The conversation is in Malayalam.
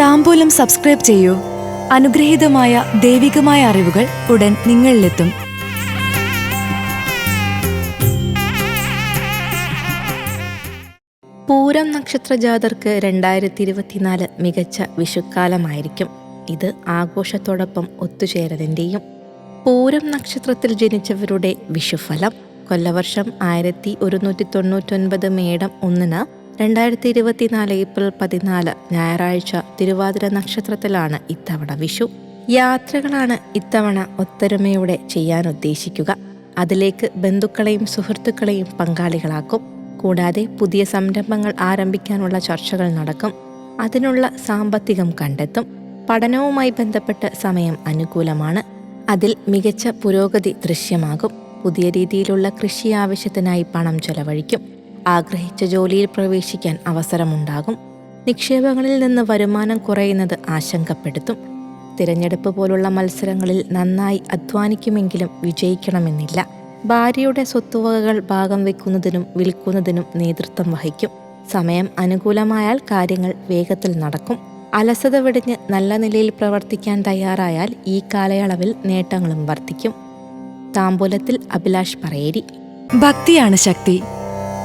താമ്പൂലം സബ്സ്ക്രൈബ് ചെയ്യൂ. അനുഗ്രഹീതമായ ദൈവികമായ അറിവുകൾ ഉടൻ നിങ്ങളിലെത്തും. പൂരം നക്ഷത്ര ജാതർക്ക് രണ്ടായിരത്തി ഇരുപത്തിനാല് മികച്ച വിഷുക്കാലമായിരിക്കും. ഇത് ആഘോഷത്തോടൊപ്പം ഒത്തുചേരലിന്റെയും പൂരം നക്ഷത്രത്തിൽ ജനിച്ചവരുടെ വിഷുഫലം കൊല്ലവർഷം ആയിരത്തി ഒരുന്നൂറ്റി തൊണ്ണൂറ്റൊൻപത് മേടം ഒന്നിന് രണ്ടായിരത്തി ഇരുപത്തിനാല് ഏപ്രിൽ പതിനാല് ഞായറാഴ്ച തിരുവാതിര നക്ഷത്രത്തിലാണ് ഇത്തവണ വിഷു. യാത്രകളാണ് ഇത്തവണ ഒത്തൊരുമയോടെ ചെയ്യാൻ ഉദ്ദേശിക്കുക. അതിലേക്ക് ബന്ധുക്കളെയും സുഹൃത്തുക്കളെയും പങ്കാളികളാക്കും. കൂടാതെ പുതിയ സംരംഭങ്ങൾ ആരംഭിക്കാനുള്ള ചർച്ചകൾ നടക്കും. അതിനുള്ള സാമ്പത്തികം കണ്ടെത്തും. പഠനവുമായി ബന്ധപ്പെട്ട സമയം അനുകൂലമാണ്. അതിൽ മികച്ച പുരോഗതി ദൃശ്യമാകും. പുതിയ രീതിയിലുള്ള കൃഷി ആവശ്യത്തിനായി പണം ചെലവഴിക്കും. ആഗ്രഹിച്ച ജോലിയിൽ പ്രവേശിക്കാൻ അവസരമുണ്ടാകും. നിക്ഷേപങ്ങളിൽ നിന്ന് വരുമാനം കുറയുന്നത് ആശങ്കപ്പെടുത്തും. തിരഞ്ഞെടുപ്പ് പോലുള്ള മത്സരങ്ങളിൽ നന്നായി അധ്വാനിക്കുമെങ്കിലും വിജയിക്കണമെന്നില്ല. ഭാര്യയുടെ സ്വത്തുവകകൾ ഭാഗം വെക്കുന്നതിനും വിൽക്കുന്നതിനും നേതൃത്വം വഹിക്കും. സമയം അനുകൂലമായാൽ കാര്യങ്ങൾ വേഗത്തിൽ നടക്കും. അലസത വെടിഞ്ഞ് നല്ല നിലയിൽ പ്രവർത്തിക്കാൻ തയ്യാറായാൽ ഈ കാലയളവിൽ നേട്ടങ്ങളും വർദ്ധിക്കും. താമ്പൂലത്തിൽ അഭിലാഷ് പറയേരി. ഭക്തിയാണ് ശക്തി.